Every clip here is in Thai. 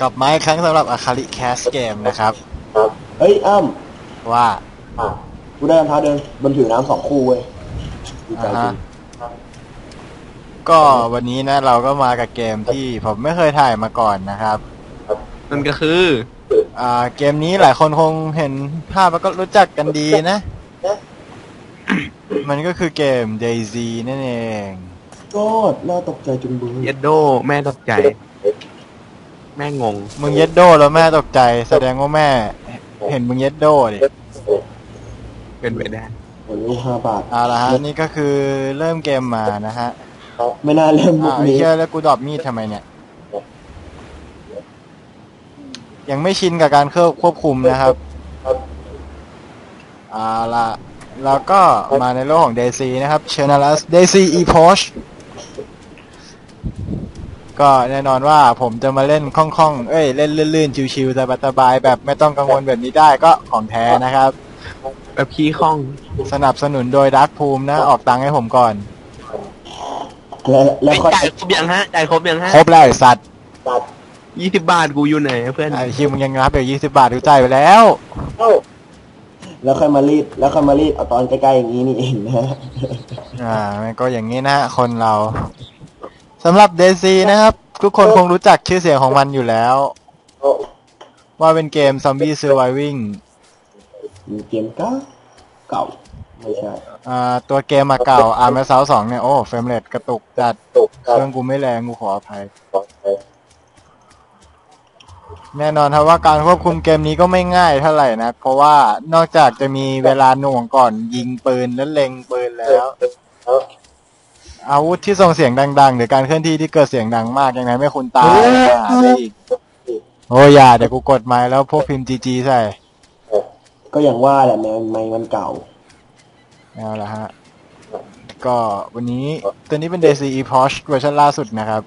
กลับมาอีกครั้งสำหรับอาคาริแคสเกมนะครับ เฮ้ยอ้ำว่ากูได้รองเท้าเดินบนผิวน้ำสองคู่เว้ยดีใจอ่าจริฮะงก็วันนี้นะเราก็มากับเกมที่ผมไม่เคยถ่ายมาก่อนนะครับนั่นก็คือ อ่าเกมนี้หลายคนคงเห็นภาพแล้วก็รู้จักกันดีนะ มันก็คือเกม DayZ นั่นเองก็น่าตกใจจุงเบือเยดโด แม่ตกใจ แม่งงมึงเย็ดโดแล้วแม่ตกใจ แสดงว่าแม่ เห็นมึงเย็ดโดดิเป็นไปได้โอ้ยห้าบาทเอาละฮะนี่ก็คือเริ่มเกมมานะฮะไม่น่าเริ่มมุอ้ากวไอ้นี้เชี่ยแล้วกูดรอปมีดทำไมเนี่ย ยังไม่ชินกับการควบคุมนะครับเอาละแล้วก็มาในโลกของ DC นะครับ c h a n n e l u s DC e p o s h ก็แน่นอนว่าผมจะมาเล่นคล่องๆ เอ้ย เล่นลื่นๆ ชิวๆสบายๆแบบไม่ต้องกังวลแบบนี้ได้ก็ของแท้นะครับ แบบขี้ข้อง สนับสนุนโดยดักภูมินะ ออกตังค์ให้ผมก่อน และและไอ้ค่อยจ่ายครบยังฮะจ่ายครบยังฮะ ครบแล้วไอ้สัตว์ยี่สิบบาทกูอยู่ไหนเพื่อนไอ้คิวมึงยังรับอยู่ยี่สิบาทกูจ่ายไปแล้ว แล้วค่อยมารีดแล้วค่อยมารีดเอาตอนใกล้ๆอย่างนี้นี่เองนะฮะอ่ามันก็อย่างนี้นะฮะคนเรา สำหรับเดซีนะครับ ทุกคนคงรู้จักชื่อเสียงของมันอยู่แล้ว ว่าเป็นเกม Zombie Surviving มีเกมเก่าเก่าไม่ใช่อ่าตัวเกมมาเก่า a r m a s a u 2เนี่ย โอ้เฟรมเรทกระตุกจัดเครื่องกูไม่แรงกูขออภัย แน่นอนครับว่าการควบคุมเกมนี้ก็ไม่ง่ายเท่าไหร่นะ เพราะว่านอกจากจะมีเวลาหน่วงก่อนยิงปืนและเล็งปืนแล้ว อาวุธที่ส่งเสียงดังๆ หรือการเคลื่อนที่ที่เกิดเสียงดังมากยังไงไม่คุณตายหาได้อีกโอ้ยอย่าเดี๋ยวกูกดไม้แล้วพวกพิมพ์จีจีใส่ ก็อย่างว่าแหละแมงไม่มันเก่าเอาละฮะ ก็วันนี้ตัวนี้เป็น DC e p o s h เวอร์ชันล่าสุดนะครับ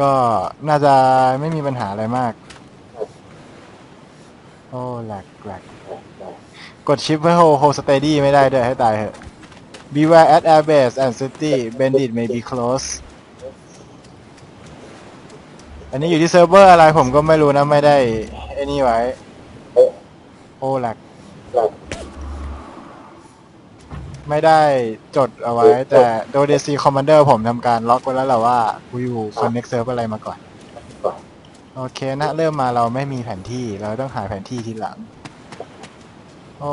ก็น่าจะไม่มีปัญหาอะไรมาก โอ้แหลกแหลกกดชิปไว้โฮโฮสเตดี้ไม่ได้ด้วยให้ตายเหอะ Beware at airbase and city bandit may be close อันนี้อยู่ที่เซิร์ฟเวอร์อะไรผมก็ไม่รู้นะ ไม่ได้ไอ้นี่ไว้ โอ้หลกไม่ได้จดเอาไว้ แต่โดย DC Commander ผมทำการล็อกไว้แล้วแหละว่ากูอยู่ Connect Serve อะไรมาก่อน โอเคนะเริ่มมาเราไม่มีแผนที่ เราต้องหาแผนที่ทีหลัง โอ้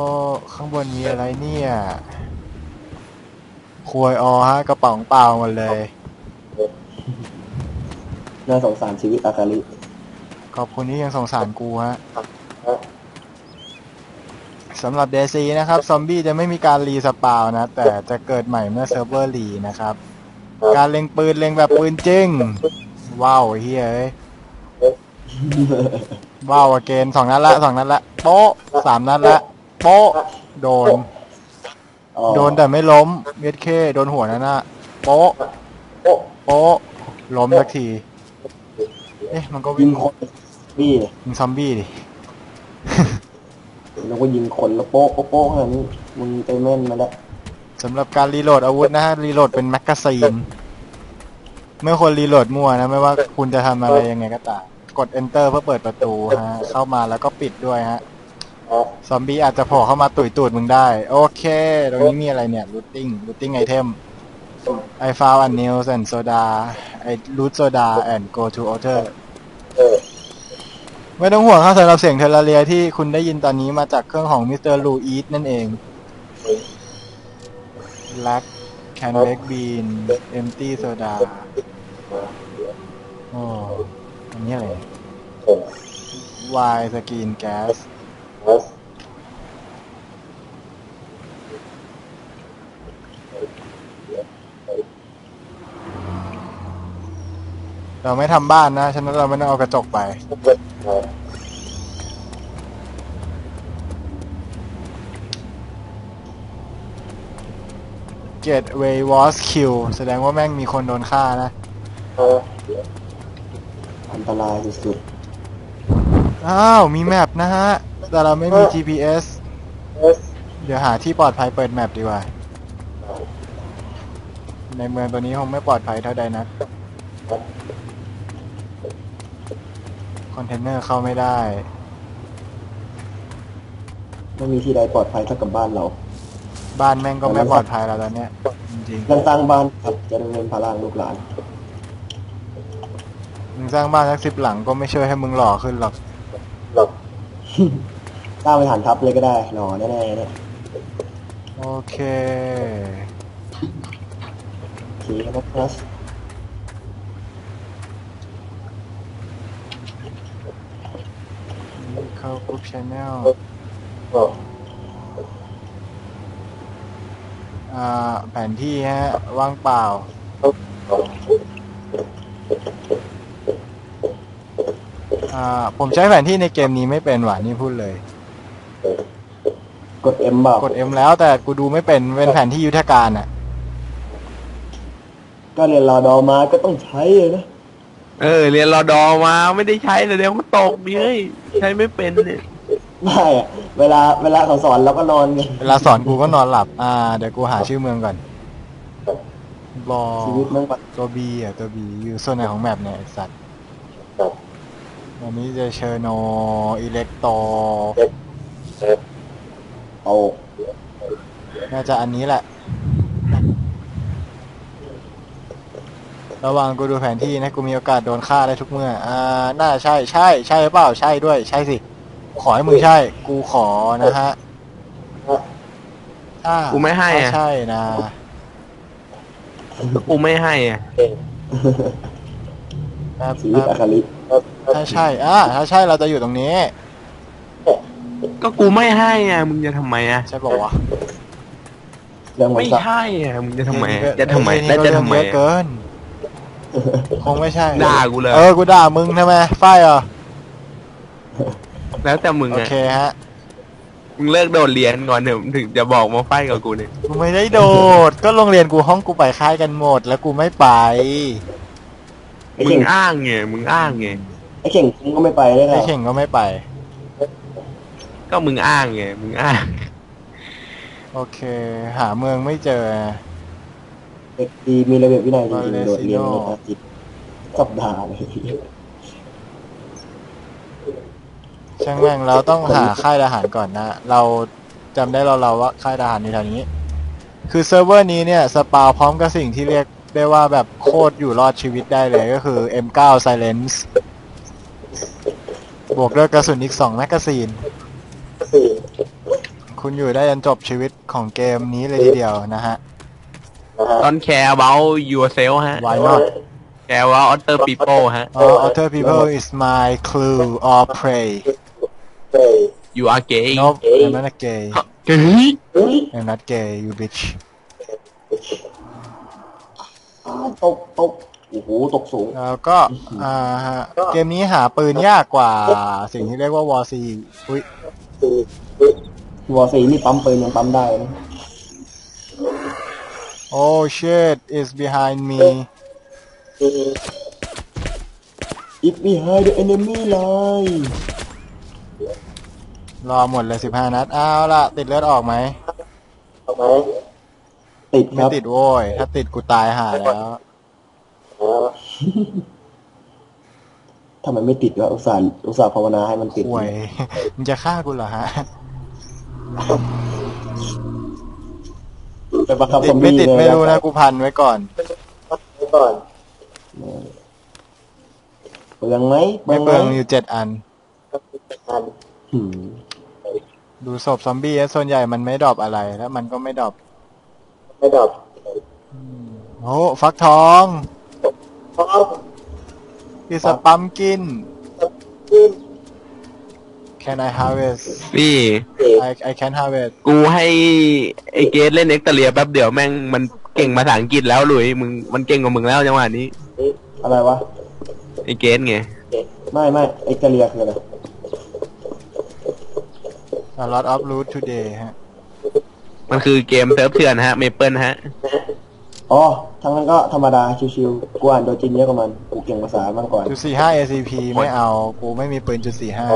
ข้างบนมีอะไรเนี่ย ควยออฮะกระป๋องเปล่าหมดเลย น่าสงสารชีวิตอาคาริขอบคุณที่ยังสงสารกูฮะสำหรับ DC นะครับ ซอมบี้จะไม่มีการรีสปาวน์นะ แต่จะเกิดใหม่เมื่อเซิร์ฟเวอร์รีนะครับ การเล็งปืนเล็งแบบปืนจริง ว้าวเฮ้ยเอ้ยว้าวเกณฑ์สองนัดละสองนัดละโป๊ะสามนัดละโป๊ะโดนอ๋อ โดนแต่ไม่ล้มเวทเคโดนหัวนั่นน่ะโป๊ะโป๊ะล้มสักที เอ๊ะ มันก็ยิวิ่งงคนบี้เลยยิงซอมบี้ดิ แล้วก็ยิงคนแล้วโป๊ะโป๊ะโป๊ะขนาดนี้มึงไปแม่นมาแล้วสำหรับการรีโหลดอาวุธนะฮะรีโหลดเป็นแมกกาซีนไม่ควรรีโหลดมั่วนะ ไม่ว่าคุณจะทำอะไรยังไงก็ตามกด enter เพื่อเปิดประตูฮะเข้ามาแล้วก็ปิดด้วยฮะ ซอมบี้อาจจะโผล่เข้ามาตุยตูดมึงได้ โอเค ตรงนี้มีอะไรเนี่ย looting looting item I found a nails and soda I loot soda and go to altar ไม่ต้องห่วงครับสำหรับเสียงเทเลเรียที่คุณได้ยินตอนนี้มาจากเครื่องของมิสเตอร์ลูอีสนั่นเอง Black can make bean empty soda โอ้อันนี้อะไร Why skin gas เราไม่ทำบ้านนะ ฉะนั้นเราไม่ต้องเอากระจกไป Gateway was kill แสดงว่าแม่งมีคนโดนฆ่านะ อันตรายสุดอ้าว มีแมปนะฮะ แต่เราไม่มี GPS เดี๋ยวหาที่ปลอดภัยเปิดแมปดีกว่า ในเมืองตัวนี้คงไม่ปลอดภัยเท่าใดนักคอนเทนเนอร์เข้าไม่ได้ ไม่มีที่ใดปลอดภัยเท่ากับบ้านเรา บ้านแม่งก็ไม่ปลอดภัยแล้วตอนเนี้ยจริงยังสร้างบ้านครับจะดำเนินพลังลูกหลานๆมึงสร้างบ้านสักสิบหลังก็ไม่ช่วยให้มึงหล่อขึ้นหรอก สร้างไปฐานทัพเลยก็ได้หนอแน่ๆเนี่ยโอเคโอเคนะครับเข้ากรุ๊ปชาแนลอ่าแผนที่ฮะว่างเปล่า อ่า ผมใช้แผนที่ในเกมนี้ไม่เป็นหว่ะนี่พูดเลย กด M เปล่ากด M แล้วแต่กูดูไม่เป็นเป็นแผนที่ยุทธการอะ ก็เรียนรอดอมาก็ต้องใช้เลยนะเออ เรียนรอดอมาไม่ได้ใช้เลยเดี๋ยวมันตกดิเฮ้ยใช้ไม่เป็นเนี่ยไม่อะเวลาเวลาเขาสอนเราก็นอนไงเวลาสอนกูก็นอนหลับ อ่าเดี๋ยวกูหาชื่อเมืองก่อนบอชีวิตแมันปัดตัวบีอะตัวบีอยู่โซนไหนของแมปเนี่ยไอสัตว์วันนี้จะเชอร์โนอิเล็กโต เอาน่าจะอันนี้แหละ ระหวังกูดูแผนที่นะ กูมีโอกาสโดนฆ่าได้ทุกเมื่อ อ่า น่าใช่ใช่ ใช่หรือเปล่า ใช่ด้วย ใช่สิ ขอให้มึงใช่ กูขอนะฮะถ้ากูไม่ให้อะ ถ้าใช่นะ กูไม่ให้อะแป๊บชีวิตแป๊อาบคาลิถ้าใช่ อ่า ถ้าใช่เราจะอยู่ตรงนี้ ก็กูไม่ให้อะมึงจะทำไมอะใช่บอกว่าวเรื่องมัไม่นสักใช่อะมึงจะทำไมเยอะอะจะทำไมเยแล้วจะทำไมเยอะอะเกิน คงไม่ใช่ด่ากูเลย เออ กูด่ามึงทำไมฝ้ายเหรอแล้วแต่มึงโออะเคฮะ มึงเลิกโดดเรียนก่อนเถอะถึงจะบอกมาไฟกับกูเนี่ยกูไม่ได้โดด ก็โรงเรียนกูห้องกูไปค่ายกันหมด แล้วกูไม่ไป ไอ้มึเข่งงอ้างไงมึงอ้างไงไอ้เข่งมึงก็ไม่ไปได้ไงไอ้เข่งก็ไม่ไป ก็มึงอ้างไงมึงอ้าง โอเค หาเมืองไม่เจอ เด็กดีมีระเบียบวินัยจริง Valesino ๆโดดเรียนในภาจิตสัปดาห์เลยช่างแม่งเราต้องหาค่ายทหารก่อนนะ เราจำได้เราเราๆว่าค่ายทหารในแถวนี้ คือเซิร์ฟเวอร์นี้เนี่ย สปาวพร้อมกับสิ่งที่เรียกได้ว่าแบบโคตรอยู่รอดชีวิตได้เลยก็คือ M9 Silence บวกด้วยกระสุนอีก 2 แมกกาซีน คุณอยู่ได้จนจบชีวิตของเกมนี้เลยทีเดียวนะฮะตอน care about yourself ฮะ Why not care about other people ฮะ All other people is my clue or prey you are gay Nope I'm not a gay เฮ้ย I'm not gay you bitch อ้าวตกตกโอ้โหตกสูง แล้วก็อ่าฮะเกมนี้หาปืนยากกว่าสิ่งที่เรียกว่าวอร์ซีอุ้ย วอซีนี่ปั๊มปืนยังปั๊มได้นะ Oh shit is behind me If behind the enemy line รอหมดเลยสิบห้านัด เอาล่ะติดเลือดออกไหม ติดคไม่รับติดโว้ย ถ้าติดกูตายหาแล้ว ทำไมไม่ติดวะอุตส่าห์อุตส่าห์ภาวนาให้มันติด ห่วยมึงจะฆ่ากูเหรอฮะ ไปบังคับติซดอมไม่บี้ติดเลยไม่รู้นะกูพันไว้ก่อนเปลืองไหมไม่เปลืองไหอยู่เจ็ดอันหืมดูศพซอมบี้ส่วนใหญ่มันไม่ดรอปอะไร แล้วมันก็ไม่ดรอปไม่ดับโอ้ฟักทองคือสปัมกิน Can I harvest นี่ I I can harvest กูให้ไอเกสเล่นเอ็กซ์เตเลียแป๊บเดียวแม่งมันเก่งภาษาอังกฤษแล้วหลุยมึงมันเก่งกว่ามึงแล้วจังหวะนี้ อะไรวะ ไอเกสไง ไม่ไม่เอ็กเลียคืออะไร A lot of loot today ฮะ มันคือเกมเซิร์ฟเถื่อนฮะ เมเปิลฮะ อ๋อ ทั้งนั้นก็ธรรมดาชิวๆ กูอ่านโดยจินเยอะกว่ามัน กูเก่งภาษามากกว่า จุดสี่ห้า ACP ไม่เอา กูไม่มีปืนจุดสี่ห้า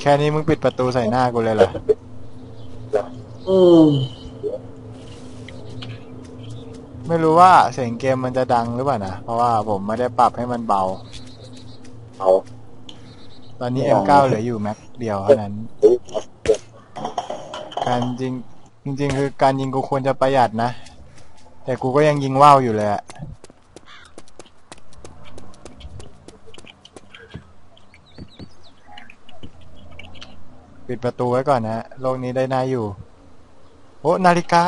แค่นี้มึงปิดประตูใส่หน้ากูเลยเหรอ อืมไม่รู้ว่าเสียงเกมมันจะดังหรือเปล่านะ เพราะว่าผมไม่ได้ปรับให้มันเบา เอาตอนนี้ไม่ดัง M9 เหลืออยู่แม็กเดียวเท่านั้น การยิงจริง ๆ คือการยิงกูควรจะประหยัดนะ แต่กูก็ยังยิงว่าวอยู่เลยอะ ปิดประตูไว้ก่อนนะโลกนี้ได้น่าอยู่ โอ้นาฬิกา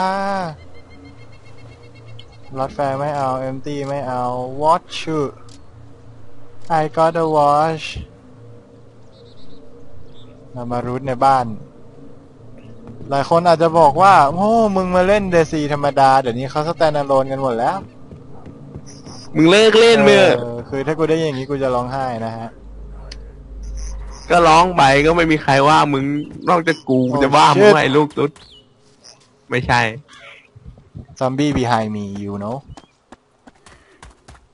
ลอดแฟร์ไม่เอาเอมตี้ไม่เอา watch I got a watch เรามารูทในบ้าน หลายคนอาจจะบอกว่า โอ้มึงมาเล่นเดซีธรรมดา เดี๋ยวนี้เขาสแตนด์อะโลนกันหมดแล้ว มึงเลิกเล่นเมื่อเออคือถ้ากูได้ยินอย่างนี้กูจะร้องไห้นะฮะ ก็ร้องไปก็ไม่มีใครว่ามึงนอกจากกูโอ้จะว่ามึง shit ว่าไอ้ลูกตุ๊ดไม่ใช่ zombie behind me you know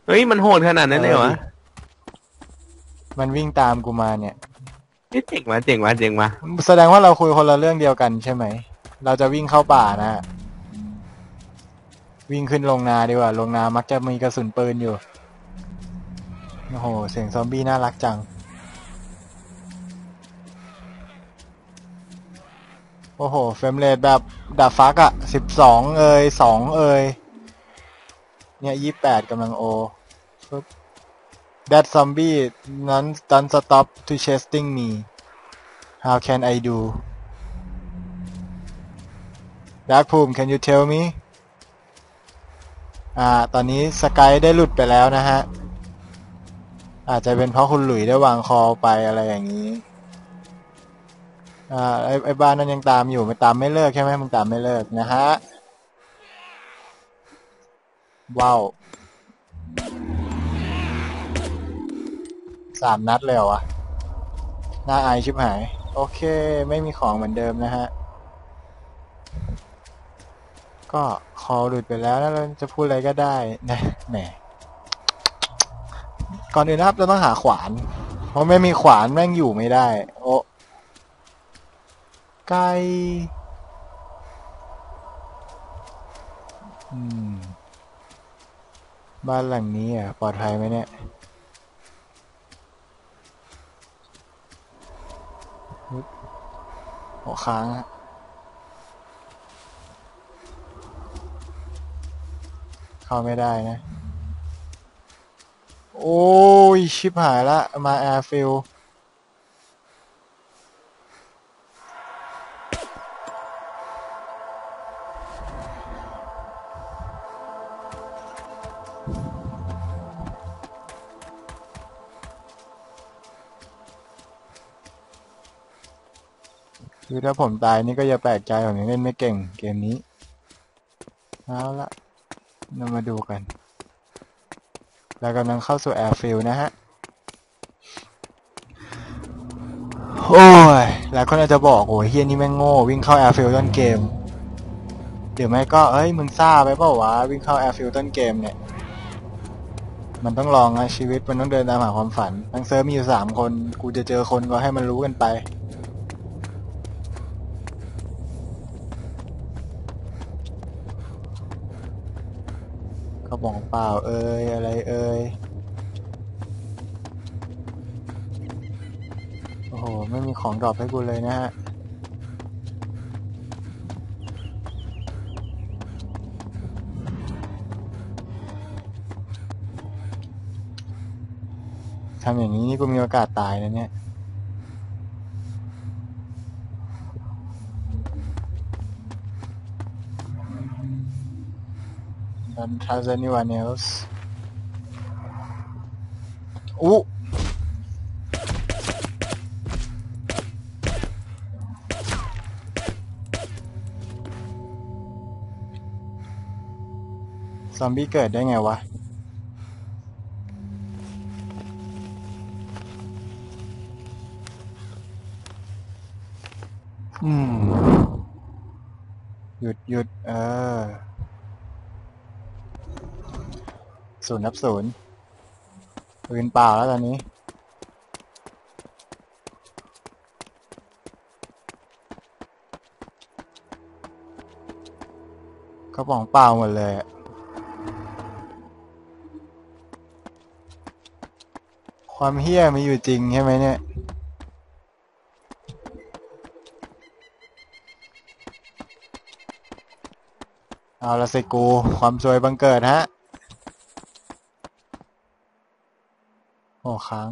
เฮ้ยมันโหดขนาดนั้นเลยเหรอวะมันวิ่งตามกูมาเนี่ยเฮ้ยเจ๋งว่ะเจ๋งว่ะเจ๋งว่ะแสดงว่าเราคุยคนละเรื่องเดียวกันใช่ไหม เราจะวิ่งเข้าป่านะ วิ่งขึ้นลงนาดีกว่า ลงนามักจะมีกระสุนปืนอยู่ โอ้โห เสียงซอมบี้น่ารักจัง โอ้โห เฟรมเรทแบบดาบฟักอะสิบสองเอยสองเอยเนี่ยยี่แปดกำลังโอปึ๊บ That zombie none don't stop to chasing me How can I do Dark Poom can you tell me อ่า ตอนนี้สกายได้หลุดไปแล้วนะฮะ อาจจะเป็นเพราะคุณหลุยได้วางคอไปอะไรอย่างนี้ อ่าไอ้ไอ้บ้านนั้นยังตามอยู่ไม่ตามไม่เลิกใช่ไหมมึงตามไม่เลิกนะฮะว้าวสามนัดเลยเหรอวะน่าอายชิบหาย โอเค ไม่มีของเหมือนเดิมนะฮะ ก็คอหลุดไปแล้วแล้วเราจะพูดอะไรก็ได้นะแหมก่อนอื่นนะครับเราต้องหาขวาน เพราะไม่มีขวานแม่งอยู่ไม่ได้ โอ้ ไกลอืมบ้านหลังนี้อะ ปลอดภัยไหมเนี่ยหัวค้างอะเข้าไม่ได้นะ โอ้ย ชิบหายละ มาแอร์ฟิล คือถ้าผมตายนี่ก็อย่าแปลกใจผมยังเล่นไม่เก่งเกมนี้ เอาละเรามาดูกัน เรากำลังเข้าสู่แอร์ฟิลนะฮะ โอ้ย หลายคนอาจจะบอกโอ้ยเฮียนี่แม่งโง่ วิ่งเข้าแอร์ฟิลต้นเกม เดี๋ยวไม่ก็ เอ้ย มึงซ่าไปเปล่าวะ วิ่งเข้าแอร์ฟิลต้นเกมเนี่ย มันต้องลองนะชีวิต มันต้องเดินตามหาความฝันทั้งเซิร์ฟมีอยู่สามคน กูจะเจอคนก็ให้มันรู้กันไป ระบอกเปล่าเอ่ยอะไรเอ่ยโอ้โห ไม่มีของดรอปให้กูเลยนะฮะทำอย่างนี้นี่กูมีโอกาสตายนะเนี่ย Don't trust anyone else อู้ซอมบี้เกิดได้ไงวะ ศูนย์นับศูนย์ปืนเปล่าแล้วตอนนี้ กระป๋องเปล่าหมดเลยความเฮี้ยมันอยู่จริงใช่ไหมเนี่ย เอาละสิกู ความซวยบังเกิดฮะ ค้าง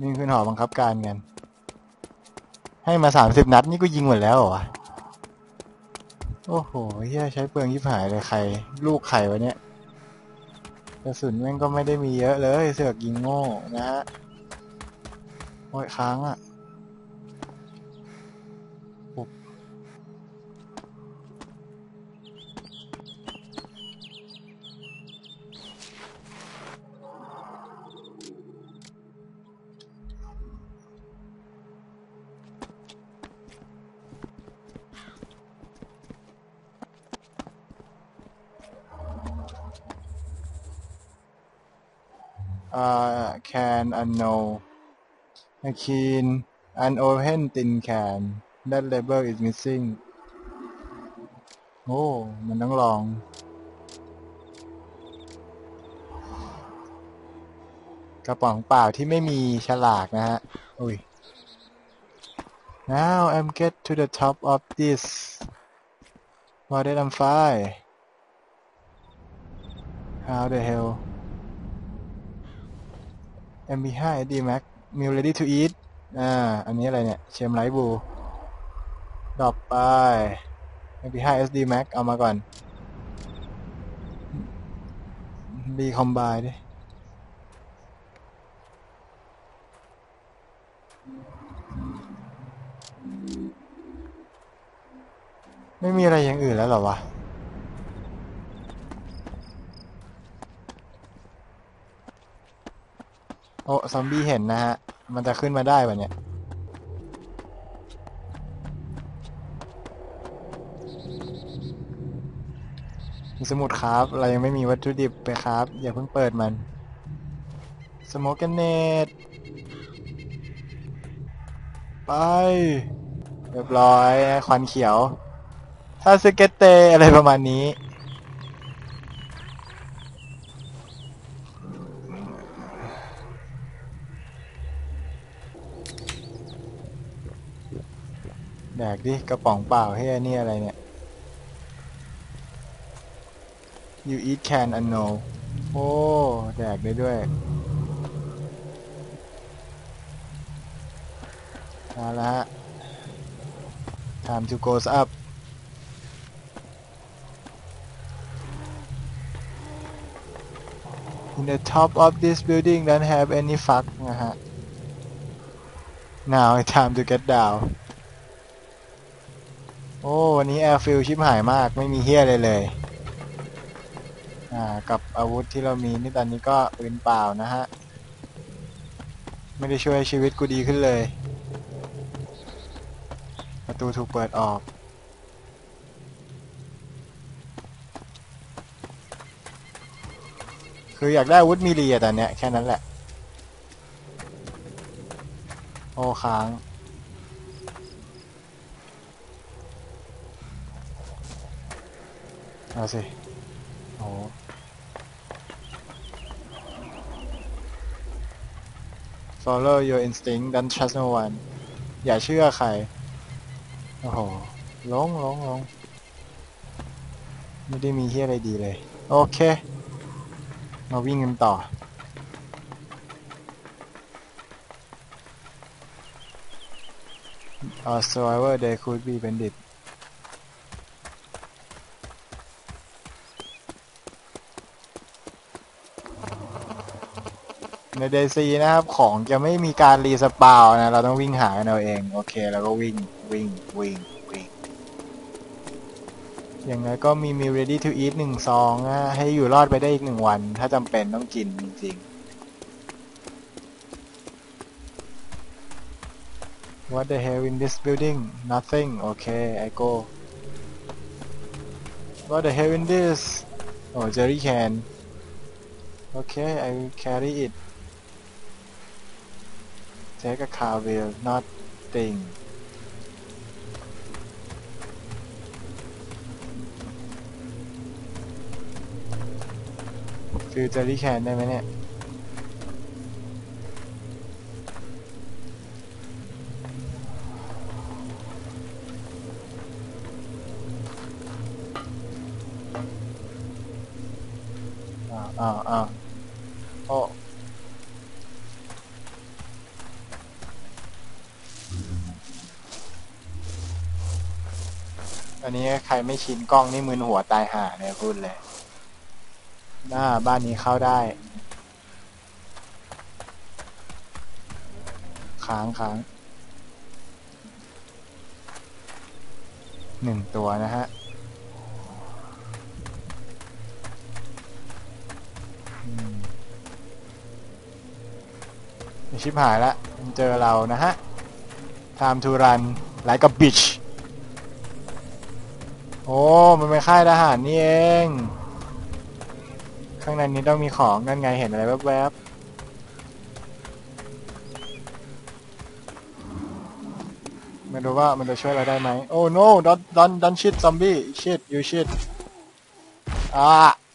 นี่ขึ้นหอบังคับการกันให้มาสามสิบนัดนี่ก็ยิงหมดแล้วเหรอวะโอ้โหเฮียใช้เปลืองยิบหายเลยใคร ลูกใครวะเนี่ยกระสุนแม่งก็ไม่ได้มีเยอะเลย เสือกยิงโง่นะฮะโอ้ยค้างอะ อ่า can unknown a keen unopened tin can that label is missing โอ้ มันต้องลอง กระป๋องเปล่าที่ไม่มีฉลากนะฮะ อุ้ย now I'm get to the top of this what did I'm fine how the hell MB5 D Max Meal Ready to Eat อ่า อันนี้อะไรเนี่ย เชมไลท์บูดรอปไป MP5 SD Max เอามาก่อนดีคอมบายดิ ไม่มีอะไรอย่างอื่นแล้วหรอวะ โอ้ซอมบี้เห็นนะฮะ มันจะขึ้นมาได้ปะเนี่ย มีสมุดครับ เรายังไม่มีวัตถุดิบไปครับ อย่าเพิ่งเปิดมัน สโมกกันเนตไป เรียบร้อยควันเขียวซาสเกเตอะไรประมาณนี้ แดกดิกระป๋องเปล่าเฮ้ยนี่อะไรเนี่ย you eat can and no โอ้แดกได้ด้วยเอาละฮะ time to goes up in the top of this building don't have any fuck นะฮะ now time to get down อ้วันนี้แอร์ฟิลชิบหายมากไม่มีเฮียเลยเลย อ่า กับอาวุธที่เรามีนี่ตอนนี้ก็ปืนเปล่านะฮะ ไม่ได้ช่วยชีวิตกูดีขึ้นเลย ประตูถูกเปิดออกคืออยากได้อาวุธมีเรียแต่เนี้ยแค่นั้นแหละ โอ้ค้าง เอาสิโอ้ follow your instinct don't trust no one อย่าเชื่อใคร โอ้โหลงลงลงไม่ได้มีเฮียอะไรดีเลย โอเค มาวิ่งกันต่อ Our survivor they could be bandit ในเดซีนะครับ ของจะไม่มีการรีสปาวนะ เราต้องวิ่งหากันเอาเอง โอเค แล้วก็วิ่งวิ่งวิ่งวิ่งอย่างไรก็มีมี ready to eat หนึ่งซองนะให้อยู่รอดไปได้อีกหนึ่งวัน ถ้าจำเป็นต้องกินจริงๆ What the hell in this building Nothing Okay I go What the hell in this Oh jerry can Okay I carry it Take a car wheel Nothing ฟิวเจอรี่แคนได้ไหมเนี่ย อ้าวอ้าว อันนี้ใครไม่ชินกล้องนี่มืนหัวตายห่าเนี่ยพูดเลย หน้าบ้านนี้เข้าได้ค้างค้างหนึ่งตัวนะฮะอืมชิบหายละมันเจอเรานะฮะ time to run like a bitch โอ้ มันเป็นค่ายทหารนี่เอง ข้างในนี้ต้องมีของนั่นไงเห็นอะไรแวบๆไม่รู้ว่ามันจะช่วยเราได้ไหมโอ้ no don't don't don't shit zombie shit you shit อ่า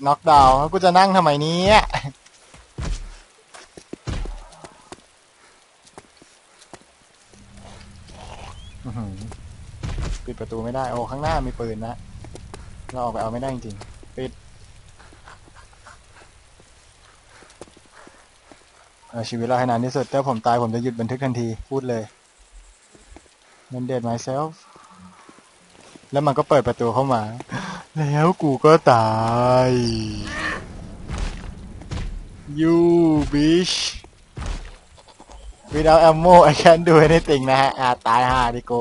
knock down กูจะนั่งทำไมเนี้ยอื้อหือ ประตูไม่ได้ โอ้ข้างหน้ามีปืนนะ เราออกไปเอาไม่ได้จริงๆปิดเอาชีวิตเราให้นานที่สุดถ้าผมตายผมจะหยุดบันทึกทันที พูดเลยมันเด็ด myself แล้วมันก็เปิดประตูเข้ามา แล้วกูก็ตาย you bitch without ammo I can't do anything นะฮะอาตายห่าดิโก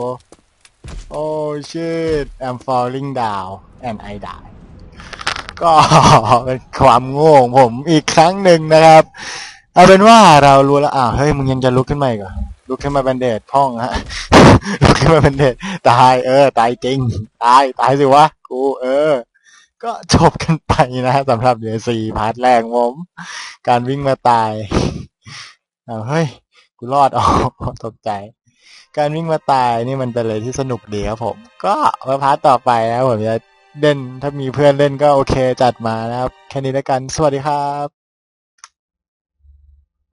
oh shit I'm falling down and I die ก็เป็นความโง่ของผมอีกครั้งหนึ่งนะครับ เอาเป็นว่าเรารู้แล้วอ้าวเฮ้ยมึงยังจะลุกขึ้นมาอีกเหรอลุกขึ้นมาเป็นเดดพ่องฮะลุกขึ้นมาเป็นเดดตายเออ ตายจริง ตายตายสิวะกูเออ ก็จบกันไปนะสำหรับเดือนสี่พาร์ทแรกผม การวิ่งมาตายอ้าวเฮ้ย กูรอดออกตกใจ การวิ่งมาตายนี่มันเป็นอะไรที่สนุกดีครับผม ก็มาพาร์ทต่อไปนะผมจะเล่นถ้ามีเพื่อนเล่นก็โอเคจัดมานะครับ แค่นี้แล้วกัน สวัสดีครับ